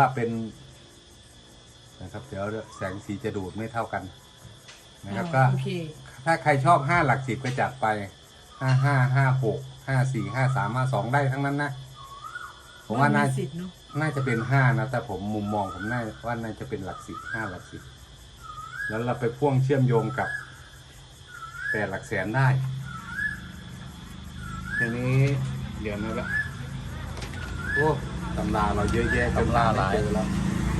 ว่าเป็นนะครับเดี๋ยวแสงสีจะดูดไม่เท่ากันนะครับก็โอเคถ้าใครชอบห้าหลักสิบก็จัดไปห้าห้าห้าหกห้าสี่ห้าสามห้าสองได้ทั้งนั้นนะ ผมว่าน่าสิทธิ์เนาะน่าจะเป็นห้านะ แต่ผมมุมมองผมน่าว่าน่าจะเป็นหลักสิบห้าหลักสิบแล้วเราไปพ่วงเชื่อมโยงกับแปดหลักแสนได้ทีนี้เดี๋ยวนะละโอ้ตำราเราเยอะแยะจนตำราหลายไม่เจอแล้ว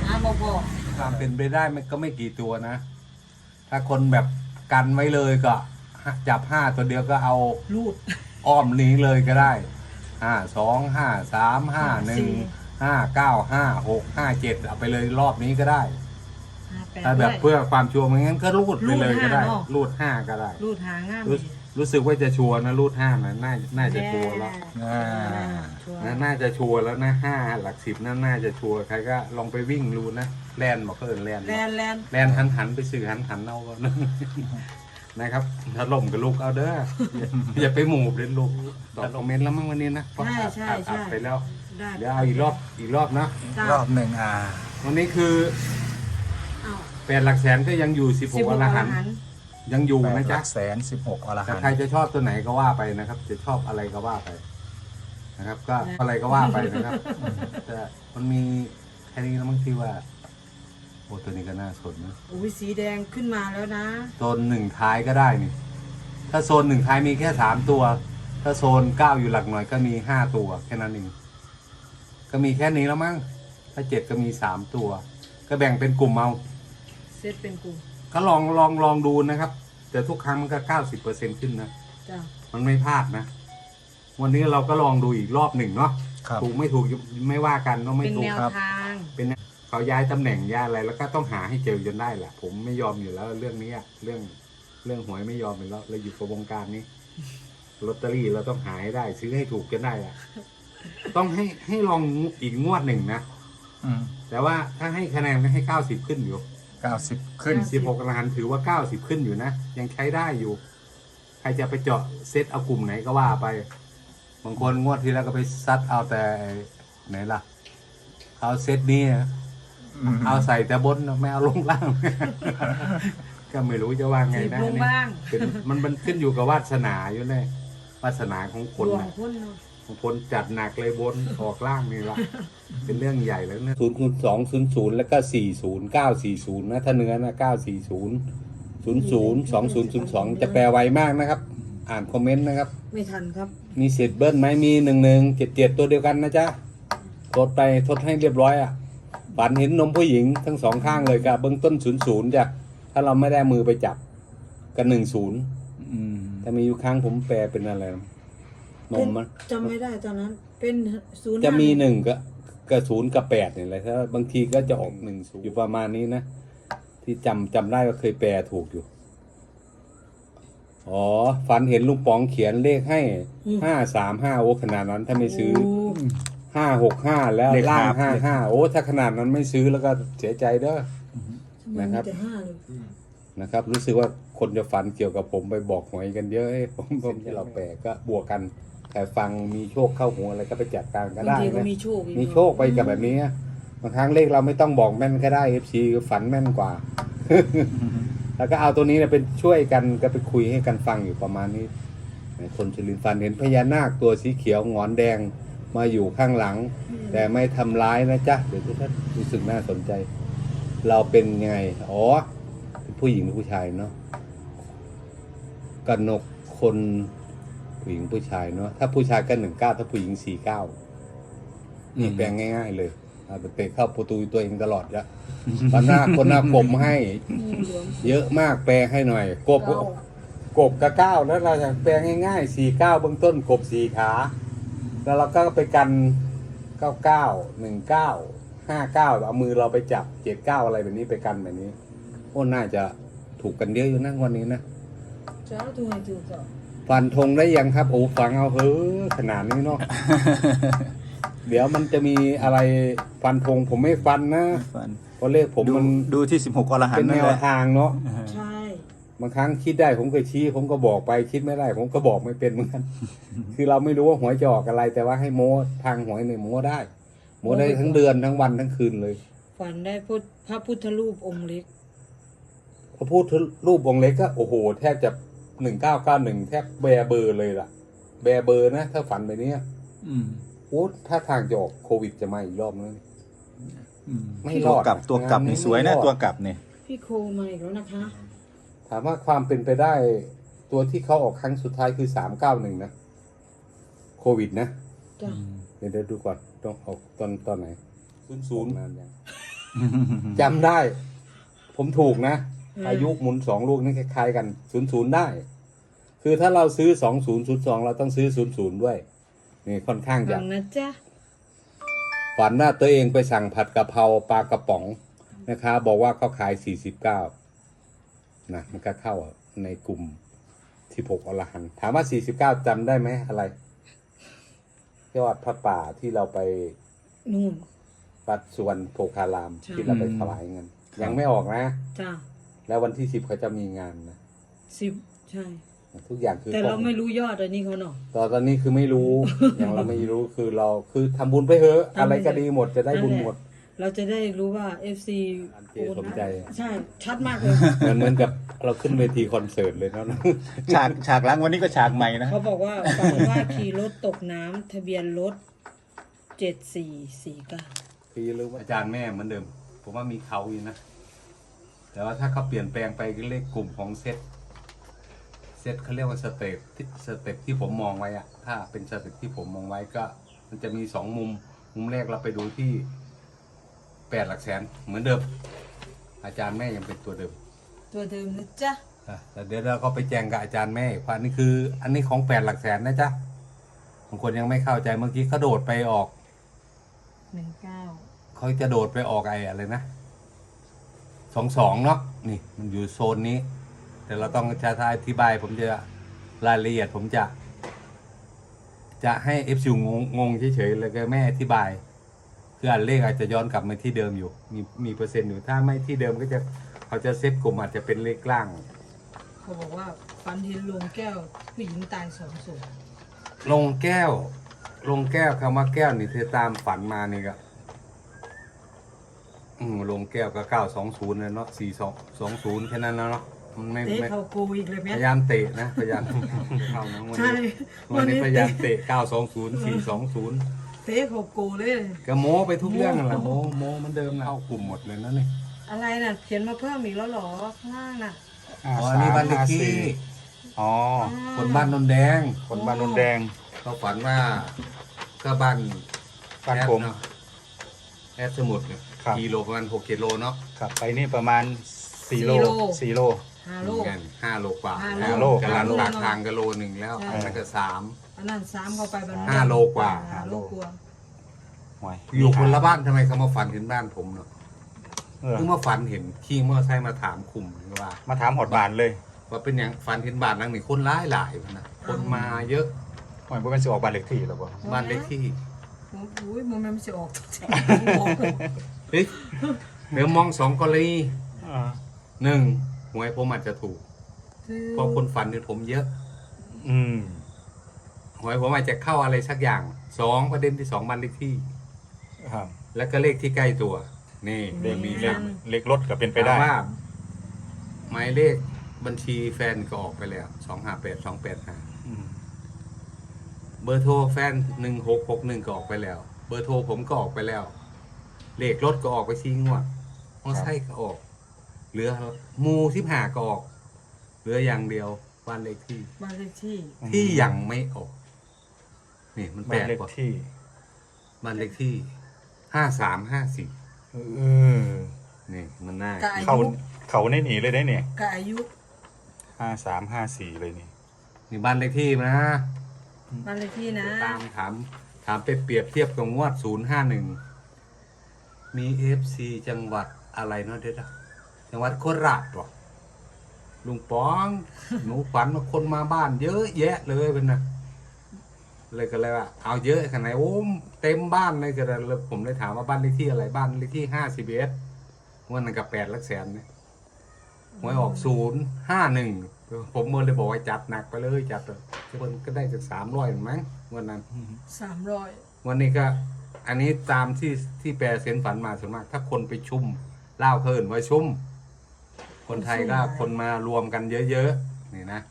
อะบอกบอกความเป็นไปได้มันก็ไม่กี่ตัวนะ ถ้าคนแบบกันไว้เลยก็จับห้าตัวเดียวก็เอารูด อ้อมนี้เลยก็ได้ห้าสองห้าสามห้าหนึ่งสี่ห้าเก้าห้าหกห้าเจ็ดเอาไปเลยรอบนี้ก็ได้ห้าแปดถ้าแบบด้วย เพื่อความชัวร์มันงั้นก็รูดไปเลยก็ได้ รูดห้าเนอะ รูดห้าก็ได้ รูดหาง่ายรู้ รู้สึกว่าจะชัวร์นะรูดห้านะน่าน่าจะชัวร์แล้วอ่าชัวร์นะน่าจะชัวร์แล้วนะห้าหลักสิบนั่นน่าจะชัวร์ใครก็ลองไปวิ่งดูนะแลนบอกเพิ่นแลนแลนแลนแลนหันหันไปสื่อหันหันเอาก็นะครับถ้าล่มกับลูกเอาเด้ออย่าอย่าไปหมูบเลยลูกตอบคอมเมนต์แล้วมั้งวันนี้นะเพราะใช่อัดใช่อัดอัใช่ดไปแล้วได้เดี๋ยวเอาอีกรอบอีกรอบนะจ้ารอบหนึ่งอ่าวันนี้คืออ้าวแปดหลักแสนก็ยังอยู่สิบหสิบกหอกรอรหัน ต์หันต์ยังอยู่แปดนะหจ๊ะลักแสนสิบหกอรหัแต่นใครต์จะชอบตัวไหนก็ว่าไปนะครับ จะชอบอะไรก็ว่าไปนะครับ ก็อะไรก็ว่าไปนะครับ แต่มันมีแค่นี้แล้วมั้งที่ว่าโอ้ตัวนี้ก็น่าสนนะอุ้ยสีแดงขึ้นมาแล้วนะ โซนหนึ่งท้ายก็ได้นี่ ถ้าโซนหนึ่งท้ายมีแค่สามตัว ถ้าโซนเก้าอยู่หลักหน่อยก็มีห้าตัว แค่นั้นเองก็มีแค่นี้แล้วมั้งถ้าเจ็ดก็มีสามตัว ก็แบ่งเป็นกลุ่มเอาเซตเป็นกลุ่ม ก็ลองลองลองดูนะครับ แต่ทุกครั้งมันก็เก้าสิบเปอร์เซ็นขึ้นนะ จ้ามันไม่พลาดนะ วันนี้เราก็ลองดูอีกรอบหนึ่งเนาะครับ ถูกไม่ถูกไม่ว่ากันเนาะไม่เป็นถูกแนวครับ ทาง เป็นเขาย้ายตำแหน่งย้ายอะไร แล้วก็ต้องหาให้เจอจนได้แหละผมไม่ยอมอยู่แล้วเรื่องนี้อะเรื่องเรื่องหวยไม่ยอมอยู่แล้วเราอยู่กับวงการนี้ลอตเตอรี่เราต้องหาให้ได้ ซื้อให้ถูกจนได้อะต้องให้ให้ลองอีกงวดหนึ่งนะ อืมแต่ว่าถ้าให้คะแนนก็ให้เก้าสิบขึ้นอยู่ เก้าสิบขึ้น สิบหกรหันถือว่าเก้าสิบขึ้นอยู่นะ ยังใช้ได้อยู่ ใครจะไปเจาะเซตเอากลุ่มไหนก็ว่าไป บางคนงวดที่แล้วก็ไปซัดเอาแต่ไหนล่ะ เอาเซตนี้อะอืมเอาใส่แต่บนไม่เอาลงล่าง ก็ไม่รู้จะว่าไงสีนะลงอันนี้บ้าง เป็นมันมันขึ้นอยู่กับวาสนาอยู่แน่วาสนาของคนดวงนะ คนเนาะ บางคนจัดหนักเลยบนออกล่างนี่ละเป็นเรื่องใหญ่แล้วนะศูนย์ศูนย์สองศูนย์ศูนย์แล้วก็สี่ศูนย์เก้าสี่ศูนย์นะถ้าเนื้อนะเก้าสี่ศูนย์ศูนย์ศูนย์สองศูนย์ศูนย์สองจะแปลไวมากนะครับ อ่านคอมเมนต์นะครับ ไม่ทันครับ มีเศษเบิ้ลไหมมีหนึ่งหนึ่งเจ็ดเจ็ดตัวเดียวกันนะจ๊ะทดไปทดให้เรียบร้อยอะฝันเห็นนมผู้หญิงทั้งสองข้างเลยกับเบื้องต้นศูนย์ศูนย์จ้ะถ้าเราไม่ได้มือไปจับกันหนึ่งศูนย์อืมแต่มีอยู่ครั้งผมแปลเป็นอะไรนะ นมมันจำไม่ได้ตอนนั้น เป็นศูนย์จะมีห้าหนึ่งกับกับศูนย์กับแปดเนี่ยแหละถ้าบางทีก็จะออกหนึ่งศูนย์อยู่ประมาณนี้นะ ที่จำจำได้ว่าเคยแปลถูกอยู่ อ๋อ ฝันเห็นลุงป๋องเขียนเลขให้ห้าสามห้าโอ้ขนาดนั้นถ้าไม่ซื้อโห้าหกห้าแล้วเลขล่างห้าห้าห้าโอ้ถ้าขนาดนั้นไม่ซื้อแล้วก็เสียใจเด้อทำไมนะคมีรับแต่ห้าเลยนะครับ รู้สึกว่าคนจะฝันเกี่ยวกับผมไปบอกหวยกันเยอะเอ้ยผมผมที่เราแปลก็บวกกัน แต่ฟังมีโชคเข้าหัวอะไรก็ไปจัดการก็บางได้ทีก็นะมีโชคอีกมีโชคไปกับแบบนี้นะบางครั้งเลขเราไม่ต้องบอกแม่นก็ได้เอฟซีฝันแม่นกว่า แล้วก็เอาตัวนี้เนี่ยเป็นช่วยกันก็ไปคุยให้กันฟังอยู่ประมาณนี้ คนชลินฟันเห็นพญานาคตัวสีเขียวหงอนแดงมาอยู่ข้างหลัง แต่ไม่ทำร้ายนะจ๊ะเดี๋ยวทุกท่านรู้สึกน่าสนใจ เราเป็นยังไง อ๋อเป็นผู้หญิงหรือผู้ชายเนาะกนกคน ผู้หญิงผู้ชายเนาะถ้าผู้ชายก็หนึ่งเก้าถ้าผู้หญิงสี่เก้านี่แปลงง่าย ๆ เลยเอาไปเตะเข้าประตูตัวเองตลอดจ้ะตอนหน้าคนหน้ากลมให้มีหลวงเยอะมากแปลให้หน่อย กบเก้ากบกับเก้าแล้วเราจะแปลง่ายๆสี่เก้าเบื้องต้นกบสี่ขา แล้วเราก็ไปกันเก้าเก้าหนึ่งเก้าห้าเก้าเอามือเราไปจับเจ็ดเก้าอะไรแบบนี้ไปกันแบบนี้โอ้น่าจะถูกกันเยอะอยู่นะวันนี้นะจ้าถูกให้ถูกก่อน ฟันธงได้ยังครับ โอ้ฟังเอาเฮ้อขนาดนี้เนาะ เดี๋ยวมันจะมีอะไรฟันธงผมไม่ฟันนะฟันเพราะเลขผมดูมันดูที่สิบหกอรหันเป็นต์แนนั่นวแหละทางเนาะ ใช่ บางครั้งคิดได้ผมก็ชี้ ผมก็บอกไปคิดไม่ได้ ผมก็บอกไม่เป็นเหมือนกัน คือเราไม่รู้ว่าหวยจะออกอะไร แต่ว่าให้โม้ทางหวยในยโม้ได้หมดได้ทั้งเดือนทั้งวันทั้งคืนเลยฝันได้พุทธพระพุทธรูปองค์เล็ก พอพูดถึงรูปองค์เล็กก็โอ้โห แทบจะ หนึ่งเก้าเก้าหนึ่งแทบแบร์เบอร์เลยล่ะ แบร์เบอร์นะ ถ้าฝันไปเนี้ยอืมโอ้ถ้าทางจะออกโควิดจะมาอีกรอบนึงอืมไม่ตัวรอดกลับตัวกลับงานนี้นี่สวยไม่นะรอดตัวกลับเนี่ยพี่โคมาอีกแล้วนะคะ ถามว่าความเป็นไปได้ตัวที่เขาออกครั้งสุดท้ายคือสามเก้าหนึ่งนะโควิดนะจ้ะ เดี๋ยวเดี๋ยวดูก่อนต้องออกตอนตอนไหนศูนย์ศูนย์นานยังจำได้ ผมถูกนะ อายุหมุนสองลูกนี่คล้ายๆกันศูนย์ศูนย์ได้ คือถ้าเราซื้อสองศูนย์ศูนย์สองเราต้องซื้อศูนย์ศูนย์ด้วย นี่ค่อนข้างจะฟังนะจ๊ะฝันว่าตัวเองไปสั่งผัดกะเพราปลากระป๋องนะคะ บอกว่าเขาขายสี่สิบเก้านะมันก็เข้าในกลุ่มที่หกอรหันต์ถามว่าสี่สิบเก้าจำได้ไหมอะไรยอดพระป่าที่เราไปนู่นวัดสุวรรณโภคารามใช่ที่เราไปถวายเงินยังไม่ออกนะจ้ะ แล้ววันที่สิบเขาจะมีงานนะสิบใช่ ทุกอย่างคือแต่เราไม่รู้ยอดอันนี้เขาเนาะตอนตอนนี้คือไม่รู้ อย่างเราไม่รู้คือเราคือทำบุญไปเถอะทำบุญอะไรก็ดีหมดจะได้บุญหมด เราจะได้รู้ว่า FC อันเจสมใจ ใช่ ชัดมากเลย เหมือนเหมือนกับเราขึ้นเวทีคอนเสิร์ตเลยเนาะ ฉากฉากหล้างวันนี้ก็ฉากใหม่นะ เขาบอกว่าฝันว่าขี่รถตกน้ำทะเบียนรถเจ็ดสี่สี่เก้า พี่รู้ว่าอาจารย์แม่เหมือนเดิม ผมว่ามีเขาอยู่นะ แต่ว่าถ้าเขาเปลี่ยนแปลงไปก็เลขกลุ่มของเซตเซตเขาเรียกว่าสเต็ปที่สเต็ปที่ผมมองไว้อะถ้าเป็นสเต็ปที่ผมมองไว้ก็ มันจะมีสองมุม มุมแรกเราไปดูที่แปดหลักแสนเหมือนเดิม อาจารย์แม่ยังเป็นตัวเดิม ตัวเดิมนะจ๊ะอะแต่เดี๋ยวเราก็ไปแจ้งกับอาจารย์แม่อีกว่านี่คือ อันนี้ของแปดหลักแสนนะจ๊ะบางคนยังไม่เข้าใจเมื่อกี้เขาโดดไปออกหนึ่งเก้าเขาจะโดดไปออกไอ้อะไรนะ สองสองเนาะนี่มันอยู่โซนนี้ แต่เราต้องจะอธิบายผมจะรายละเอียดผมจะ จะให้เอฟซีงงงงเฉยๆเลยก็ไม่อธิบาย คืออันเลขอาจจะย้อนกลับมาที่เดิมอยู่ มีมีเปอร์เซ็นต์อยู่ถ้าไม่ที่เดิมก็จะเขาจะเซฟกลุ่มอาจจะเป็นเลขล่างเขาบอกว่าฝันเห็นลงแก้วผู้หญิงตายสองศพลงแก้ว ลงแก้วคำว่าแก้วนี่เธอตามฝันมานี่ก็ อืมลงแก้วก็เก้าสองศูนย์เลยเนาะสี่สองสองศูนย์แค่นั้นแล้วเนาะมันไม่เตะไม่เขาโกอีกเลยไหม พยายามเตะนะพยายามเข้านะวันใช่นี้วันนี้พยายามเตะเก้าสองศูนย์สี่สองศูนย์เตะเขาโกเลย ก็โม้ไปทุกเรื่องนั่นแหละโม้โม้เหมันเดิมนะเข้ากลุ่มหมดเลยนะนี่อะไรน่ะ เขียนมาเพิ่มอีกแล้วเหรอข้างล่างน่ะอ๋ออันนี้บ้านเลขที่อ๋อคนบ้านนนแดงคนบ้านนนแดงเขาฝันว่าก็บ้านบ้านผม แอดเอะแอดสมุดเนี่ย ครับ กิโลประมาณหกกิโลเนาะขับไปนี่ประมาณสี่โลสี่โลฮาเหโล มือนกันห้าโลกว่าห้าโลกำลังห้าโลปากทางก็โลหนึ่งแล้วใช่อันนั้นก็สาม อันนั้นสามเข้าไปบันห้าโลกว่า ห้าโลกว่าห่วยอยู่คนละบ้านทำไมเขามาฝันเห็นบ้านผมเนาะเออเพิ่งมาฝันเห็นขี่มอเตอร์ไซค์มาถามคุมว่า มาถามหอดบานเลยว่าเป็นอย่างฝันเห็นบ้านหลังนี้คนร้ายหลายๆนะคนมาเยอะห่วยบ่เป็นสิออกบ้านเลขที่หรอบ่บ้านเลขที่อุ้ยมันไม่จะออก เฮ้ยเดี๋ยวมองสองกรณีอ่าหนึ่งหวยผมอาจจะถูกเพราะคนฝันเนี่ยผมเยอะอืมหวยผมอาจจะเข้าอะไรสักอย่างสองประเด็นที่สองบ้านเลขที่ ครับแล้วก็เลขที่ใกล้ตัว นี่เลขมีเลเลขขเลขรถก็เป็นไปได้ถามว่าหมายเลขบัญชีแฟนก็ออกไปแล้วสองห้าแปดสองแปดห้าอืมเบอร์โทรแฟนหนึ่งหกหกหนึ่งก็ออกไปแล้ว เบอร์โทรผมก็ออกไปแล้ว เลขรถก็ออกไปชี้งวดมอไซค์ก็ออก เหลือหมูสิบห้าก็ออก เหลืออย่างเดียวบ้านเลขที่ บ้านเลขที่ที่ยังไม่ออก นี่มันแปลบ้านกเลขกว่าที่บ้านเลขที่ห้าสามห้าสี่เออนี่มันน่ากับอาเขายุเขาในหนีเลยได้เนี่ยกับอายุห้าสามห้าสี่เลยนี่นี่บ้านเลขที่นะบ้านเลขที่นะ ตามถามถามไปเปรียบเทียบกับงวดศูนย์ห้าหนึ่ง มีเอฟซีจังหวัดอะไรเนาะเด็ดอะจังหวัดโคราชวะลุงป๋อง หนูฝันว่าคนมาบ้านเยอะแยะเลยเป็นนะเลยก็เลยว่าเอาเยอะขนาดไหนโอ้เต็มบ้านเลยก็เลยผมเลยถามว่าบ้านเลขที่อะไรบ้านเลขที่ห้าสิบเอ็ดวันนั้นกับแปดลักแสนเนี่ยหวยออกศูนย์ห้าหนึ่งผมเมื่อเลยบอกว่าจัดหนักไปเลยจัดเลยเพิ่นก็ได้จากสามร้อยมั้งวันนั้นสามร้อยวันนี้ก็ อันนี้ตามที่ที่แปลเซนฝันมาส่วนมาก ถ้าคนไปชุ่มเล่าวเขาเอิ่นไว้ชุ่ม คนไทยก็คนมารวมกันเยอะๆนี่นะ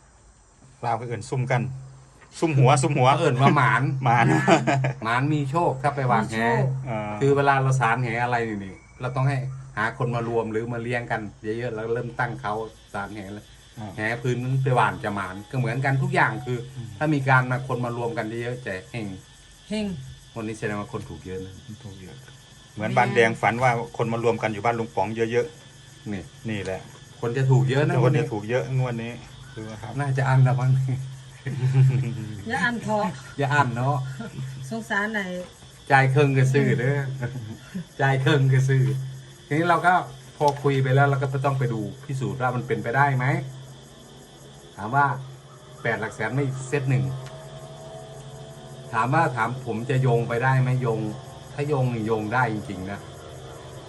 ลาวก็เอื่นซุ่มกัน ซุ่มหัวซุ่มหัวเขาเอิ่นว่าหมานมานะหมานมีโชคถ้าไปวางแหมีโชคเออคือเวลาเราสารแหอะไรนี่นี่เราต้องให้หาคนมารวมหรือมาเลี้ยงกันเยอะๆแล้วเริ่มตั้งเขาสารแหแล้วอ่าแหพื้นนั้นไปหวานจะหมานก็เหมือนกันทุกอย่างคือ ถ้ามีการมาคนมารวมกันเยอะๆจะเฮงเฮง วันนี้แสดงว่าคนถูกเยอะนะถูกเยอะ เหมือนบ้านแดงฝันว่าคนมารวมกันอยู่บ้านลุงป๋องเยอะนี่ๆ นี่แหละคนจะถูกเยอะนะควันนจะนี้ถูกเยอะงวดนี้คือว่าครับ น่าจะอันละบ้างอย่าอันทออย่าอันเนาะสงสารไหนจ่ายเครื่องก็ซื้อเด้อจ่ายเครื่องก็ซื้อทีนี้เราก็พอคุยไปแล้วเราก็ต้องไปดูพิสูจน์ว่ามันเป็นไปได้ไหมถามว่าแปดหลักแสนไม่เซตหนึ่ง ถามว่าถามผมจะโยงไปได้ไหมโยง ถ้าโยงโยงได้จริงๆนะ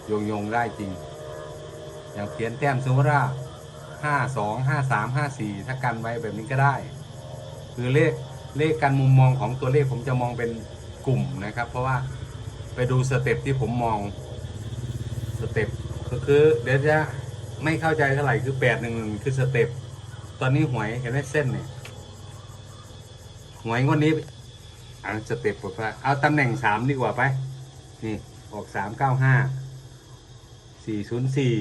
โยงโยงได้จริง อย่างเขียนแต้มสมมติว่าห้าสองห้าสามห้าสี่ถ้ากันไว้แบบนี้ก็ได้ คือเลขเลขการมุมมองของตัวเลขผมจะมองเป็นกลุ่มนะครับ เพราะว่าไปดูสเต็ปที่ผมมองสเต็ปก็คือเดี๋ยวจะไม่เข้าใจเท่าไหร่คือแปดหนึ่งหนึ่งคือสเต็ปตอนนี้หวยเห็นไหมเส้นเนี่ยหวยงวดนี้ อ่าสเต็ปผมว่าเอาตำแหน่งสามดีกว่าไป นี่ ออกสามเก้าห้าสี่ศูนย์สี่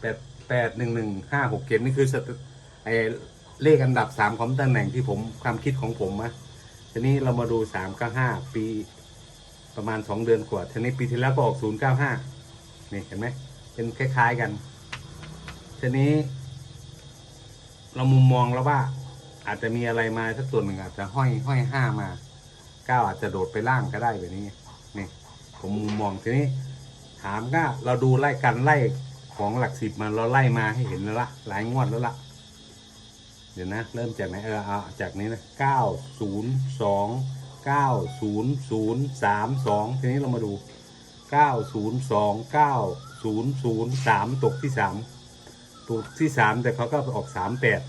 แปดแปดหนึ่งหนึ่งห้าหกเกณนี่คือสเต็ปไอเลขอันดับสามของตำแหน่งที่ผมความคิดของผมนะทีนี้เรามาดูสามเก้าห้าปีประมาณสองเดือนกว่าทีนี้ปีที่แล้วก็ออกศูนย์เก้าห้านี่เห็นไหมเป็นคล้ายๆกันทีนี้ เรามุมมองแล้วว่า อาจจะมีอะไรมาสักตัวหนึ่งอาจจะห้อยห้อยห้ามาเก้าอาจจะโดดไปล่างก็ได้แบบนี้นี่ผมมุมมองทีนี้ ถามก็เราดูไล่กันไล่ของหลักสิบมาเราไล่มาให้เห็นแล้วละหลายงวดแล้วละเดี๋ยวนะ เริ่มจากไหนเออเอาจากนี้นะเก้าศูนย์สองเก้าศูนย์ศูนย์สามสองทีนี้เรามาดูเก้าศูนย์สองเก้าศูนย์ศูนย์สามตกที่สามตกที่สามแต่เขาก็ออกสามแปด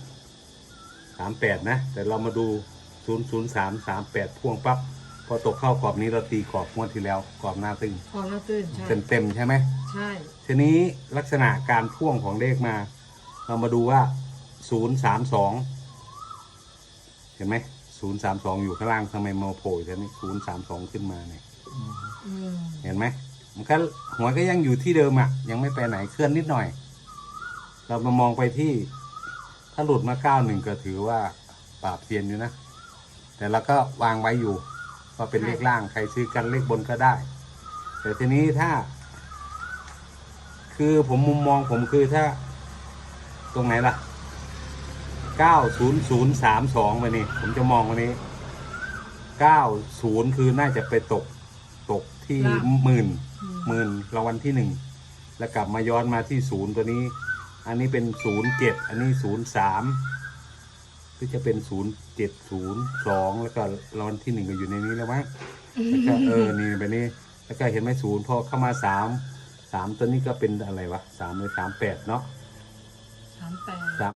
สามแปดนะ แต่เรามาดูศูนย์ศูนย์สามสามแปดพ่วงปั๊บพอตกเข้ากรอบนี้เราตีกรอบงวดที่แล้วกรอบหน้าตึงออกแล้วตื่นใช่เต็มเต็มๆใช่ไหม ใช่ทีนี้ลักษณะการพ่วงของเลขมา เรามาดูว่าศูนย์สามสองเห็นไหมศูนย์สามสองอยู่ข้างล่างทำไมมาโผล่ทีนี้ศูนย์สามสองขึ้นมาเนี่ยอืมเห็นไหมมันก็หัวก็ยังอยู่ที่เดิมอะ ยังไม่ไปไหนเคลื่อนนิดหน่อย เรามามองไปที่ ถ้าหลุดมาเก้าหนึ่งก็ถือว่าปราบเซียนอยู่นะ แต่เราก็วางไว้อยู่ว่าเป็นเลขล่างใครซื้อกันเลขบนก็ได้ แต่ทีนี้ถ้า คือผมมุมมองผมคือถ้า ตรงไหนล่ะเก้าศูนย์ศูนย์สามสองไปนี่ผมจะมองวันนี้เก้าศูนย์คือน่าจะไปตกตกที่หมื่นอืมหมื่นรางวัลที่หนึ่งแล้วกลับมาย้อนมาที่ศูนย์ตัวนี้ อันนี้เป็นศูนย์เจ็ดอันนี้ศูนย์สามคือจะเป็นศูนย์เจ็ดศูนย์สองแล้วก็รางวัลที่หนึ่งก็อยู่ในนี้แล้วมั้งแล้วก็เออนี่แบบนี้แล้วก็เห็นไหมศูนย์พอเข้ามาสามสามตัวนี้ก็เป็นอะไรวะสามเลยสามแปดเนาะสามแปดสาม